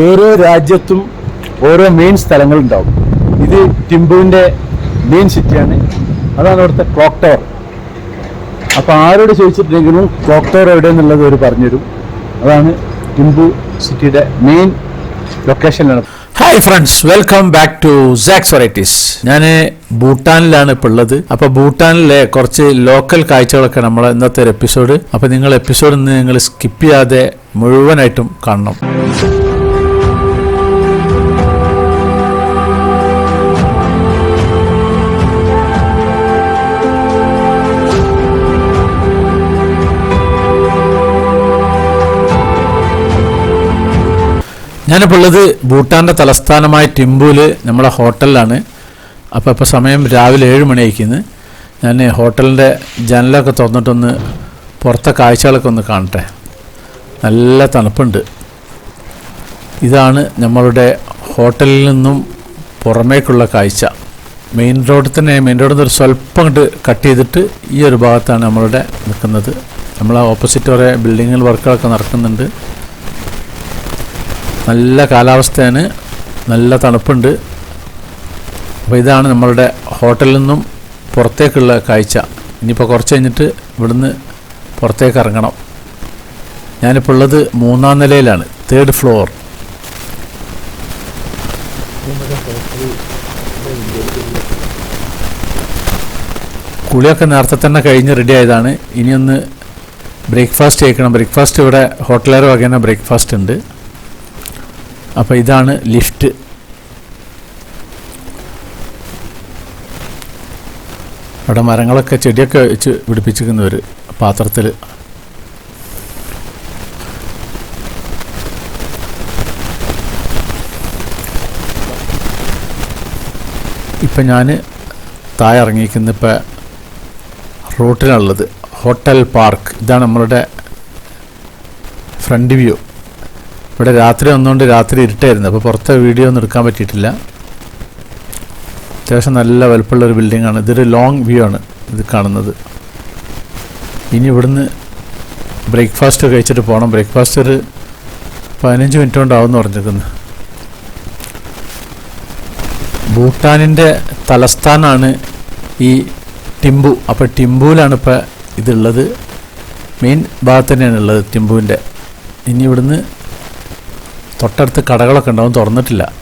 ഓരോ രാജ്യത്തും ഓരോ മെയിൻ സ്ഥലങ്ങളുണ്ടാവും ഇത് ടിംബുവിന്റെ മെയിൻ സിറ്റിയാണ് അതാണ് അവിടുത്തെ ക്ലോക്ക് ടവർ അപ്പോൾ ആരോട് ചോദിച്ചിട്ടുണ്ടെങ്കിലും ക്ലോക്ക് ടവർ എവിടെ എന്നുള്ളത് അവർ പറഞ്ഞുതരും. അതാണ് ടിംബു സിറ്റിയുടെ main ലൊക്കേഷനിലാണ് hi friends welcome back to Sax varieties ഞാൻ ഭൂട്ടാനിലാണ് ഇപ്പോൾ ഉള്ളത്. അപ്പോൾ ഭൂട്ടാനിലെ കുറച്ച് ലോക്കൽ കാഴ്ചകളൊക്കെ നമ്മൾ ഇന്നത്തെ ഒരു എപ്പിസോഡ് അപ്പോൾ നിങ്ങൾ എപ്പിസോഡ് നിന്ന് നിങ്ങൾ സ്കിപ്പ് ചെയ്യാതെ മുഴുവനായിട്ടും കാണണം. ഞാനിപ്പോൾ ഉള്ളത് ഭൂട്ടാന്റെ തലസ്ഥാനമായ ടിംബുവിൽ നമ്മളെ ഹോട്ടലിലാണ്. അപ്പോൾ ഇപ്പോൾ സമയം രാവിലെ ഏഴ് മണിയായിരിക്കുന്നു ഞാൻ ഹോട്ടലിന്റെ ജനലൊക്കെ തുറന്നിട്ടൊന്ന് പുറത്തെ കാഴ്ചകളൊക്കെ ഒന്ന് കാണട്ടെ. നല്ല തണുപ്പുണ്ട്. ഇതാണ് നമ്മളുടെ ഹോട്ടലിൽ നിന്നും പുറമേക്കുള്ള കാഴ്ച. മെയിൻ റോഡിൽ തന്നെ മെയിൻ റോഡിൽ നിന്ന് ഒരു സ്വല്പം അങ്ങോട്ട് കട്ട് ചെയ്തിട്ട് ഈ ഒരു ഭാഗത്താണ് നമ്മളുടെ നിൽക്കുന്നത്. നമ്മളെ ഓപ്പോസിറ്റ് കുറേ ബിൽഡിങ്ങിൽ വർക്കുകളൊക്കെ നടക്കുന്നുണ്ട്. നല്ല കാലാവസ്ഥയാണ്. നല്ല തണുപ്പുണ്ട്. അപ്പോൾ ഇതാണ് നമ്മളുടെ ഹോട്ടലിൽ നിന്നും പുറത്തേക്കുള്ള കാഴ്ച. ഇനിയിപ്പോൾ കുറച്ച് കഴിഞ്ഞിട്ട് ഇവിടുന്ന് പുറത്തേക്ക് ഇറങ്ങണം. ഞാനിപ്പോൾ ഉള്ളത് മൂന്നാം നിലയിലാണ്. തേർഡ് ഫ്ലോർ കുളിയൊക്കെ നേരത്തെ തന്നെ കഴിഞ്ഞ് റെഡി ആയതാണ്. ഇനിയൊന്ന് ബ്രേക്ക്ഫാസ്റ്റ് കഴിക്കണം. ബ്രേക്ക്ഫാസ്റ്റ് ഇവിടെ ഹോട്ടലുകാർ വകേന ബ്രേക്ക്ഫാസ്റ്റ് ഉണ്ട്. അപ്പോൾ ഇതാണ് ലിഫ്റ്റ് അവിടെ മരങ്ങളൊക്കെ ചെടിയൊക്കെ വെച്ച് ഒരു പാത്രത്തിൽ ഇപ്പം ഞാൻ താഴെ ഇറങ്ങിയിരിക്കുന്ന ഇപ്പം റൂട്ടിലുള്ളത് ഹോട്ടൽ പാർക്ക്. ഇതാണ് നമ്മളുടെ ഫ്രണ്ട് വ്യൂ. ഇവിടെ രാത്രി വന്നുകൊണ്ട് രാത്രി ഇരുട്ടായിരുന്നു. അപ്പോൾ പുറത്തെ വീഡിയോ ഒന്നും എടുക്കാൻ പറ്റിയിട്ടില്ല. അത്യാവശ്യം നല്ല വലുപ്പമുള്ള ഒരു ബിൽഡിംഗ് ആണ് ഇതൊരു ലോങ് വ്യൂ ആണ് ഇത് കാണുന്നത്. ഇനി ഇവിടുന്ന് ബ്രേക്ക്ഫാസ്റ്റ് കഴിച്ചിട്ട് പോകണം ബ്രേക്ക്ഫാസ്റ്റ് ഒരു പതിനഞ്ച് മിനിറ്റ് കൊണ്ടാവുമെന്ന് പറഞ്ഞിരിക്കുന്നു. ഭൂട്ടാനിന്റെ തലസ്ഥാനമാണ് ഈ ടിംബു. അപ്പോൾ ടിംബുവിലാണ് ഇപ്പോൾ ഇതുള്ളത്. മെയിൻ ഭാഗത്ത് തന്നെയാണ് ഉള്ളത് ടിംബുവിന്റെ ഇനി ഇവിടുന്ന് തൊട്ടടുത്ത് കടകളൊക്കെ ഉണ്ടാവും തുറന്നിട്ടില്ല.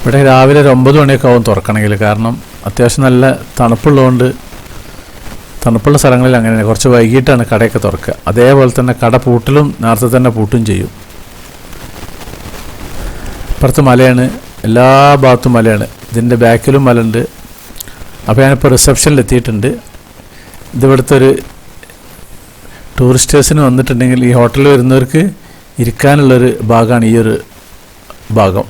ഇവിടെ രാവിലെ ഒരു ഒമ്പത് മണിയൊക്കെ ആവും തുറക്കണമെങ്കിൽ. കാരണം അത്യാവശ്യം നല്ല തണുപ്പുള്ളതുകൊണ്ട് തണുപ്പുള്ള സ്ഥലങ്ങളിൽ അങ്ങനെ കുറച്ച് വൈകിട്ടാണ് കടയൊക്കെ തുറക്കുക. അതേപോലെ തന്നെ കട പൂട്ടലും നേരത്തെ തന്നെ പൂട്ടും ചെയ്യും. ഇപ്പുറത്ത് മലയാണ്. എല്ലാ ഭാഗത്തും മലയാണ്. ഇതിന്റെ ബാക്കിലും മലയുണ്ട്. അപ്പോൾ ഞാനിപ്പോൾ റിസപ്ഷനിൽ എത്തിയിട്ടുണ്ട്. ഇതിവിടുത്തെ ഒരു ടൂറിസ്റ്റേഴ്സിന് വന്നിട്ടുണ്ടെങ്കിൽ ഈ ഹോട്ടലിൽ വരുന്നവർക്ക് ഇരിക്കാനുള്ളൊരു ഭാഗമാണ് ഈ ഒരു ഭാഗം.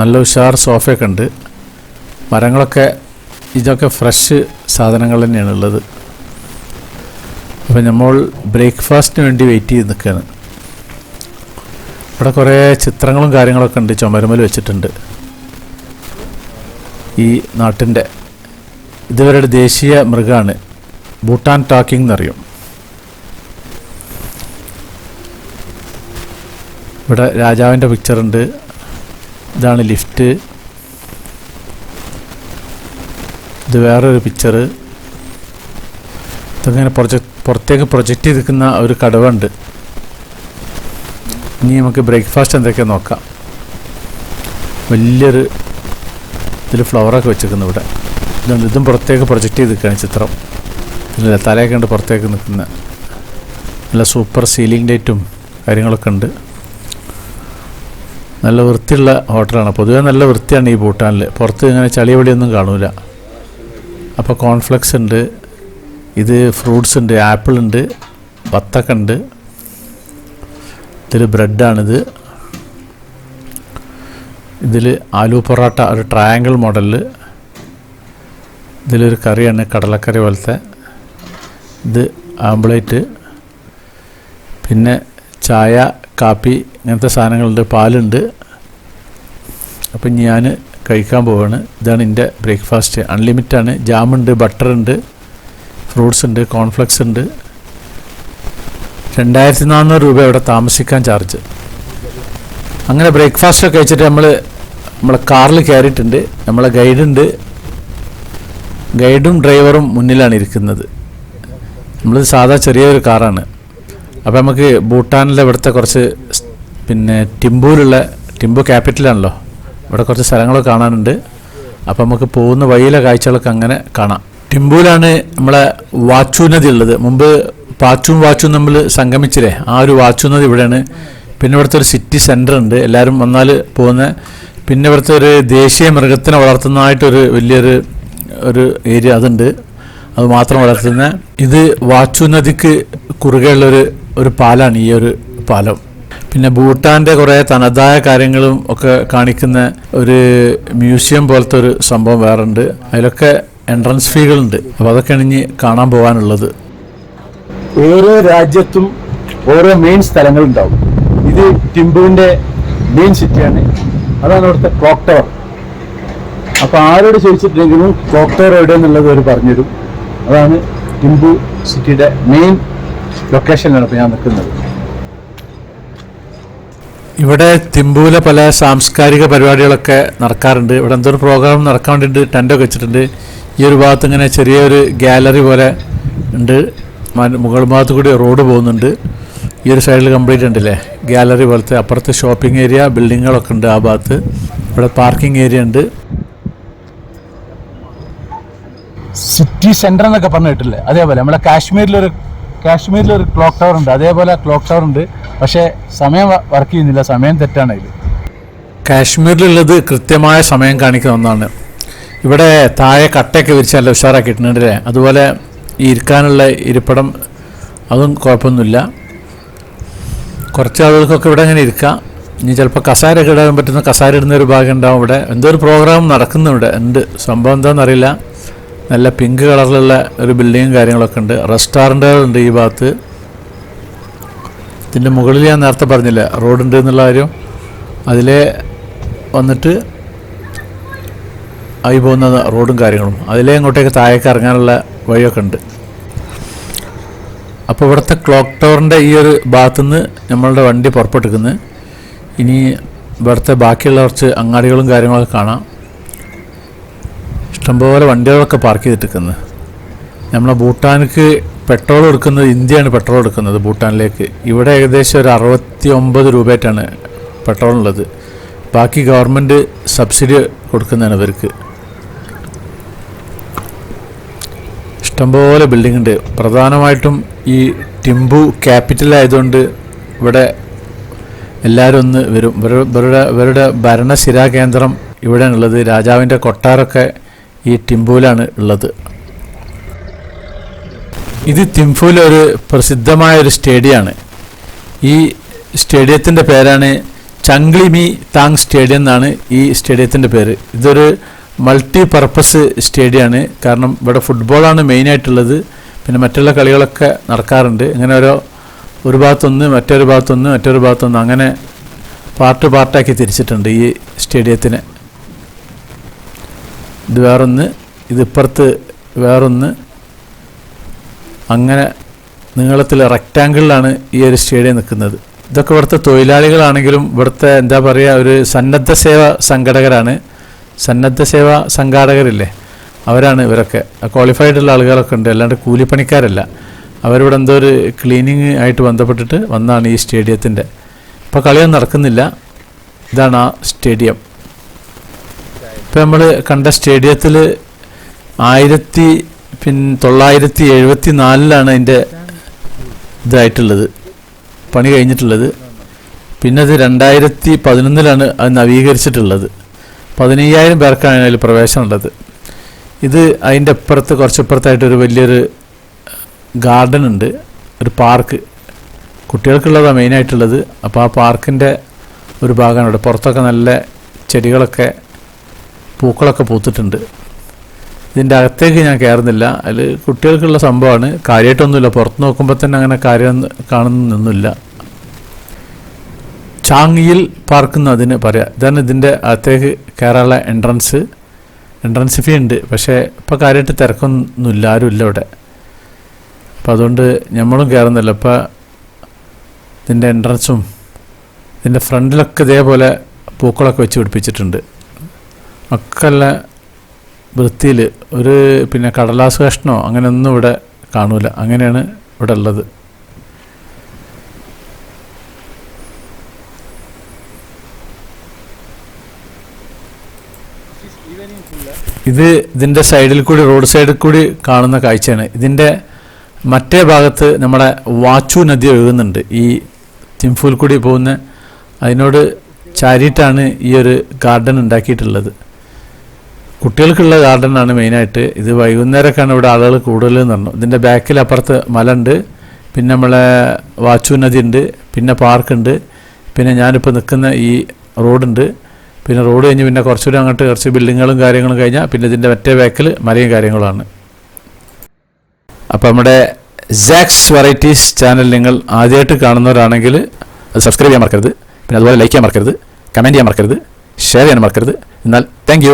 നല്ല ഉഷാർ സോഫയൊക്കെ ഉണ്ട്. മരങ്ങളൊക്കെ ഇതൊക്കെ ഫ്രഷ് സാധനങ്ങൾ തന്നെയാണ് ഉള്ളത്. അപ്പോൾ നമ്മൾ ബ്രേക്ക്ഫാസ്റ്റിന് വേണ്ടി വെയിറ്റ് ചെയ്ത് നിൽക്കുകയാണ്. ഇവിടെ കുറേ ചിത്രങ്ങളും കാര്യങ്ങളൊക്കെ ഉണ്ട് ചുമരുമൽ വെച്ചിട്ടുണ്ട്. ഈ നാട്ടിന്റെ ഇതുവരുടെ ദേശീയ മൃഗമാണ്. ഭൂട്ടാൻ ടാക്കിംഗ് എന്നറിയും. ഇവിടെ രാജാവിന്റെ പിക്ചറുണ്ട് ഇതാണ് ലിഫ്റ്റ് ഇത് വേറൊരു പിക്ചർ ഇതിങ്ങനെ പ്രൊജക്ട് പുറത്തേക്ക് പ്രൊജക്റ്റ് ചെയ്തിരിക്കുന്ന ഒരു കടവുണ്ട് ഇനി നമുക്ക് ബ്രേക്ക്ഫാസ്റ്റ് എന്തൊക്കെ നോക്കാം. വലിയൊരു ഇതിൽ ഫ്ലവറൊക്കെ വെച്ചിരിക്കുന്നു ഇവിടെ. ഇതും പുറത്തേക്ക് പ്രൊജക്റ്റ് ചെയ്തിരിക്കുകയാണ് ചിത്രം. ഇല്ല തലയൊക്കെ ഉണ്ട് പുറത്തേക്ക് നിൽക്കുന്ന നല്ല സൂപ്പർ സീലിംഗ് ലൈറ്റും കാര്യങ്ങളൊക്കെ ഉണ്ട്. നല്ല വൃത്തിയുള്ള ഹോട്ടലാണ്. പൊതുവേ നല്ല വൃത്തിയാണ് ഈ ഭൂട്ടാനിൽ പുറത്ത് ഇങ്ങനെ ചളി വെളിയൊന്നും കാണൂല. അപ്പോൾ കോൺഫ്ലെക്സ് ഉണ്ട് ഇത് ഫ്രൂട്ട്സ് ഉണ്ട് ആപ്പിൾ ഉണ്ട് ബത്തൊക്കെ ഉണ്ട്. ഇതിൽ ബ്രെഡാണിത്. ഇതിൽ ആലു പൊറോട്ട ഒരു ട്രയാങ്കിൾ മോഡലിൽ ഇതിലൊരു കറിയാണ് കടലക്കറി പോലത്തെ. ഇത് ആംബ്ലേറ്റ് പിന്നെ ചായ കാപ്പി ഇങ്ങനത്തെ സാധനങ്ങളുണ്ട് പാലുണ്ട്. അപ്പം ഞാൻ കഴിക്കാൻ പോവാണ്. ഇതാണ് എന്റെ ബ്രേക്ക്ഫാസ്റ്റ്. അൺലിമിറ്റാണ്. ജാമുണ്ട് ബട്ടറുണ്ട് ഫ്രൂട്ട്സ് ഉണ്ട് കോൺഫ്ലെക്സ് ഉണ്ട് രണ്ടായിരത്തി നാനൂറ് രൂപ അവിടെ താമസിക്കാൻ ചാർജ്. അങ്ങനെ ബ്രേക്ക്ഫാസ്റ്റ് ഒക്കെ കഴിച്ചിട്ട് നമ്മൾ നമ്മളെ കാറിൽ കയറിയിട്ടുണ്ട്. നമ്മളെ ഗൈഡുണ്ട്. ഗൈഡും ഡ്രൈവറും മുന്നിലാണ് ഇരിക്കുന്നത്. നമ്മൾ സാധാ ചെറിയൊരു കാറാണ്. അപ്പോൾ നമുക്ക് ഭൂട്ടാനിലെ ഇവിടുത്തെ കുറച്ച് പിന്നെ ടിമ്പൂലുള്ള ടിമ്പു ക്യാപിറ്റലാണല്ലോ. ഇവിടെ കുറച്ച് സ്ഥലങ്ങളൊക്കെ കാണാനുണ്ട്. അപ്പോൾ നമുക്ക് പോകുന്ന വഴിയിലെ കാഴ്ചകളൊക്കെ അങ്ങനെ കാണാം. ടിമ്പൂലാണ് നമ്മളെ വാച്ചു നദി ഉള്ളത്. മുമ്പ് പാച്ചും വാച്ചും നമ്മൾ സംഗമിച്ചില്ലേ? ആ ഒരു വാച്ചു നദി ഇവിടെയാണ്. പിന്നെ ഇവിടുത്തെ ഒരു സിറ്റി സെന്റർ ഉണ്ട്. എല്ലാവരും വന്നാൽ പോകുന്ന പിന്നെ ഇവിടുത്തെ ഒരു ദേശീയ മൃഗത്തിനെ വളർത്തുന്നതായിട്ടൊരു വലിയൊരു ഒരു ഏരിയ അതുണ്ട്. അത് മാത്രം വളർത്തുന്ന ഇത് വാച്ചു നദിക്ക് കുറുകെയുള്ളൊരു ഒരു പാലാണ് ഈ ഒരു പാലം. പിന്നെ ഭൂട്ടാന്റെ കുറേ തനതായ കാര്യങ്ങളും ഒക്കെ കാണിക്കുന്ന ഒരു മ്യൂസിയം പോലത്തെ ഒരു സംഭവം വേറെ ഉണ്ട് അതിലൊക്കെ എൻട്രൻസ് ഫീകളുണ്ട്. അപ്പോൾ അതൊക്കെയാണ് ഇനി കാണാൻ പോകാനുള്ളത് ഓരോ രാജ്യത്തും ഓരോ മെയിൻ സ്ഥലങ്ങളുണ്ടാവും ഇത് ടിമ്പുവിന്റെ മെയിൻ സിറ്റിയാണ് അതാണ് അവിടുത്തെ ക്ലോക്ക് ടവർ അപ്പൊ ആരോട് ചോദിച്ചിട്ടുണ്ടെങ്കിലും ക്ലോക്ക് ടവർ എവിടെ എന്നുള്ളത് അവർ പറഞ്ഞുതരും. അതാണ് ടിമ്പു സിറ്റിയുടെ മെയിൻ ലൊക്കേഷനിലാണ് ഇപ്പോൾ ഞാൻ നിൽക്കുന്നത്. ഇവിടെ തിമ്പൂലെ പല സാംസ്കാരിക പരിപാടികളൊക്കെ നടക്കാറുണ്ട്. ഇവിടെ എന്തോ ഒരു പ്രോഗ്രാം നടക്കാൻ വേണ്ടിയിട്ട് ടെന്റൊക്കെ വെച്ചിട്ടുണ്ട്. ഈ ഒരു ഭാഗത്ത് ഇങ്ങനെ ചെറിയൊരു ഗാലറി പോലെ ഉണ്ട്. മുകൾ ഭാഗത്ത് കൂടി റോഡ് പോകുന്നുണ്ട്. ഈ ഒരു സൈഡിൽ കംപ്ലീറ്റ് ഉണ്ടല്ലേ? ഗാലറി പോലത്തെ അപ്പുറത്ത് ഷോപ്പിംഗ് ഏരിയ ബിൽഡിങ്ങുകളൊക്കെ ഉണ്ട് ആ ഭാഗത്ത്. ഇവിടെ പാർക്കിംഗ് ഏരിയ ഉണ്ട്. സിറ്റി സെന്റർ എന്നൊക്കെ പറഞ്ഞിട്ടില്ലേ? അതേപോലെ നമ്മളെ കാശ്മീരിലൊരു കാശ്മീരിലൊരു ക്ലോക്ക് ടവർ ഉണ്ട്. അതേപോലെ ക്ലോക്ക് ടവർ ഉണ്ട്. പക്ഷേ സമയം വർക്ക് ചെയ്യുന്നില്ല. സമയം തെറ്റാണ് അതിൽ കാശ്മീരിലുള്ളത് കൃത്യമായ സമയം കാണിക്കുന്ന ഒന്നാണ്. ഇവിടെ താഴെ കട്ടയൊക്കെ വിരിച്ച് നല്ല ഉഷാറാക്കിയിട്ടുണ്ട് അല്ലേ അതുപോലെ ഈ ഇരിക്കാനുള്ള ഇരിപ്പിടം അതും കുഴപ്പമൊന്നുമില്ല. കുറച്ച് ആളുകൾക്കൊക്കെ ഇവിടെ അങ്ങനെ ഇരിക്കാം. ഇനി ചിലപ്പോൾ കസാരയൊക്കെ ഇടാൻ പറ്റുന്ന കസാര ഇടുന്ന ഒരു ഭാഗം ഉണ്ടാവും ഇവിടെ. എന്തോ ഒരു പ്രോഗ്രാം നടക്കുന്നുണ്ട്. ഉണ്ട് സംഭവം എന്താണെന്നറിയില്ല. നല്ല പിങ്ക് കളറിലുള്ള ഒരു ബിൽഡിങ്ങും കാര്യങ്ങളൊക്കെ ഉണ്ട്. റെസ്റ്റോറന്റുകളുണ്ട് ഈ ഭാഗത്ത്. ഇതിന്റെ മുകളിൽ ഞാൻ നേരത്തെ പറഞ്ഞില്ല റോഡുണ്ട് എന്നുള്ള കാര്യം. അതിലെ വന്നിട്ട് ആയി പോകുന്ന റോഡും കാര്യങ്ങളും. അതിലേ അങ്ങോട്ടേക്ക് താഴേക്ക് ഇറങ്ങാനുള്ള വഴിയൊക്കെ ഉണ്ട്. അപ്പോൾ ഇവിടുത്തെ ക്ലോക്ക് ടവറിന്റെ ഈ ഒരു ഭാഗത്തുനിന്ന് നമ്മളുടെ വണ്ടി പുറപ്പെട്ടിരിക്കുന്നത് ഇനി ഇവിടുത്തെ ബാക്കിയുള്ള കുറച്ച് അങ്ങാടികളും കാര്യങ്ങളൊക്കെ കാണാം. ഇഷ്ടംപോലെ വണ്ടികളൊക്കെ പാർക്ക് ചെയ്തിട്ടിരിക്കുന്നത്. നമ്മളെ ഭൂട്ടാനിക്ക് പെട്രോൾ എടുക്കുന്നത് ഇന്ത്യയാണ് പെട്രോൾ എടുക്കുന്നത് ഭൂട്ടാനിലേക്ക്. ഇവിടെ ഏകദേശം ഒരു അറുപത്തി ഒമ്പത് രൂപയായിട്ടാണ് പെട്രോളുള്ളത് ബാക്കി ഗവൺമെന്റ് സബ്സിഡി കൊടുക്കുന്നതാണ് ഇവർക്ക്. ഇഷ്ടംപോലെ ബിൽഡിംഗ് ഉണ്ട്. പ്രധാനമായിട്ടും ഈ ടിംബു ക്യാപിറ്റൽ ആയതുകൊണ്ട് ഇവിടെ എല്ലാവരും ഒന്ന് വരും. ഇവരുടെ ഇവരുടെ ഭരണ കേന്ദ്രം ഇവിടെയാണുള്ളത്. രാജാവിന്റെ കൊട്ടാരമൊക്കെ ഈ ടിംബുവിലാണ് ഉള്ളത്. ഇത് തിംഫുവിലെ ഒരു പ്രസിദ്ധമായ ഒരു സ്റ്റേഡിയമാണ്. ഈ സ്റ്റേഡിയത്തിന്റെ പേരാണ് ചംഗ്ലിമി താങ് സ്റ്റേഡിയം എന്നാണ് ഈ സ്റ്റേഡിയത്തിന്റെ പേര്. ഇതൊരു മൾട്ടി പർപ്പസ് സ്റ്റേഡിയമാണ്. കാരണം ഇവിടെ ഫുട്ബോളാണ് മെയിനായിട്ടുള്ളത്. പിന്നെ മറ്റുള്ള കളികളൊക്കെ നടക്കാറുണ്ട്. ഇങ്ങനെ ഓരോ ഒരു ഭാഗത്തൊന്ന് മറ്റൊരു ഭാഗത്തൊന്ന് മറ്റൊരു ഭാഗത്തൊന്ന് അങ്ങനെ പാർട്ട് പാർട്ടാക്കി തിരിച്ചിട്ടുണ്ട് ഈ സ്റ്റേഡിയത്തിനെ. ഇത് വേറൊന്ന് ഇത് ഇപ്പുറത്ത് വേറൊന്ന്. അങ്ങനെ നീളത്തിൽ റെക്റ്റാങ്കിളിലാണ് ഈ ഒരു സ്റ്റേഡിയം നിൽക്കുന്നത്. ഇതൊക്കെ ഇവിടുത്തെ തൊഴിലാളികളാണെങ്കിലും ഇവിടുത്തെ എന്താ പറയുക ഒരു സന്നദ്ധ സേവ സംഘടകരാണ്. സന്നദ്ധ സേവ സംഘാടകരില്ലേ? അവരാണ് ഇവരൊക്കെ. ക്വാളിഫൈഡ് ഉള്ള ആളുകളൊക്കെ ഉണ്ട്. അല്ലാണ്ട് കൂലിപ്പണിക്കാരല്ല. അവരിവിടെ എന്തോ ഒരു ക്ലീനിങ് ആയിട്ട് ബന്ധപ്പെട്ടിട്ട് വന്നാണ് ഈ സ്റ്റേഡിയത്തിന്റെ ഇപ്പോൾ കളിയൊന്നും നടക്കുന്നില്ല. ഇതാണ് ആ സ്റ്റേഡിയം ഇപ്പോൾ നമ്മൾ കണ്ട സ്റ്റേഡിയത്തിൽ ആയിരത്തി പിൻ തൊള്ളായിരത്തി എഴുപത്തി നാലിലാണ് അതിന്റെ ഇതായിട്ടുള്ളത് പണി കഴിഞ്ഞിട്ടുള്ളത്. പിന്നെ അത് രണ്ടായിരത്തി പതിനൊന്നിലാണ് അത് നവീകരിച്ചിട്ടുള്ളത്. പതിനയ്യായിരം പേർക്കാണ് അതിൽ പ്രവേശനമുള്ളത്. ഇത് അതിന്റെ അപ്പുറത്ത് കുറച്ചപ്പുറത്തായിട്ടൊരു വലിയൊരു ഗാർഡൻ ഉണ്ട് ഒരു പാർക്ക്. കുട്ടികൾക്കുള്ളതാണ് മെയിനായിട്ടുള്ളത്. അപ്പോൾ ആ പാർക്കിന്റെ ഒരു ഭാഗമാണ് ഇവിടെ പുറത്തൊക്കെ നല്ല ചെടികളൊക്കെ പൂക്കളൊക്കെ പൂത്തിട്ടുണ്ട്. ഇതിന്റെ അകത്തേക്ക് ഞാൻ കയറുന്നില്ല അതിൽ കുട്ടികൾക്കുള്ള സംഭവമാണ്. കാര്യമായിട്ടൊന്നുമില്ല പുറത്ത് നോക്കുമ്പോൾ തന്നെ അങ്ങനെ കാര്യം കാണുന്നൊന്നുമില്ല ചാങ്ങിയിൽ പാർക്ക് എന്ന് അതിന് പറയാം. ഇതാണ് ഇതിന്റെ അകത്തേക്ക് കയറാനുള്ള എൻട്രൻസ് എൻട്രൻസ് ഫീ ഉണ്ട്. പക്ഷേ ഇപ്പോൾ കാര്യമായിട്ട് തിരക്കൊന്നുമില്ല. ആരുമില്ല ഇവിടെ. അപ്പോൾ അതുകൊണ്ട് നമ്മളും കയറുന്നില്ല ഇപ്പോൾ ഇതിന്റെ എൻട്രൻസും ഇതിന്റെ ഫ്രണ്ടിലൊക്കെ ഇതേപോലെ പൂക്കളൊക്കെ വെച്ച് പിടിപ്പിച്ചിട്ടുണ്ട്. ഒക്കെ വൃത്തിയിൽ ഒരു പിന്നെ കടലാസ് കഷ്ണോ അങ്ങനെയൊന്നും ഇവിടെ കാണൂല. അങ്ങനെയാണ് ഇവിടെ ഉള്ളത്. ഇത് ഇതിന്റെ സൈഡിൽ കൂടി റോഡ് സൈഡിൽ കൂടി കാണുന്ന കാഴ്ചയാണ്. ഇതിന്റെ മറ്റേ ഭാഗത്ത് നമ്മുടെ വാച്ചു നദി ഒഴുകുന്നുണ്ട്. ഈ തിംഫൂൽ കൂടി പോകുന്ന അതിനോട് ചാരിയിട്ടാണ് ഈ ഒരു ഗാർഡൻ ഉണ്ടാക്കിയിട്ടുള്ളത്. കുട്ടികൾക്കുള്ള ഗാർഡനാണ് മെയിനായിട്ട് ഇത് വൈകുന്നേരമൊക്കെയാണ് ഇവിടെ ആളുകൾ കൂടുതൽ നടന്നു. ഇതിന്റെ ബാക്കിൽ അപ്പുറത്ത് മല ഉണ്ട് പിന്നെ നമ്മളെ വാച്ചു നദി ഉണ്ട് പിന്നെ പാർക്കുണ്ട്. പിന്നെ ഞാനിപ്പോൾ നിൽക്കുന്ന ഈ റോഡുണ്ട്. പിന്നെ റോഡ് കഴിഞ്ഞ് പിന്നെ കുറച്ചുകൂടി അങ്ങോട്ട് കുറച്ച് ബിൽഡിങ്ങുകളും കാര്യങ്ങളും കഴിഞ്ഞാൽ പിന്നെ ഇതിന്റെ മറ്റേ ബാക്കിൽ മലയും കാര്യങ്ങളാണ് അപ്പോൾ നമ്മുടെ സാക്സ് വെറൈറ്റീസ് ചാനൽ നിങ്ങൾ ആദ്യമായിട്ട് കാണുന്നവരാണെങ്കിൽ സബ്സ്ക്രൈബ് ചെയ്യാൻ മറക്കരുത്. പിന്നെ അതുപോലെ ലൈക്ക് ചെയ്യാൻ മറക്കരുത്. കമന്റ് ചെയ്യാൻ മറക്കരുത്. ഷെയർ ചെയ്യാൻ മറക്കരുത്. എന്നാൽ താങ്ക്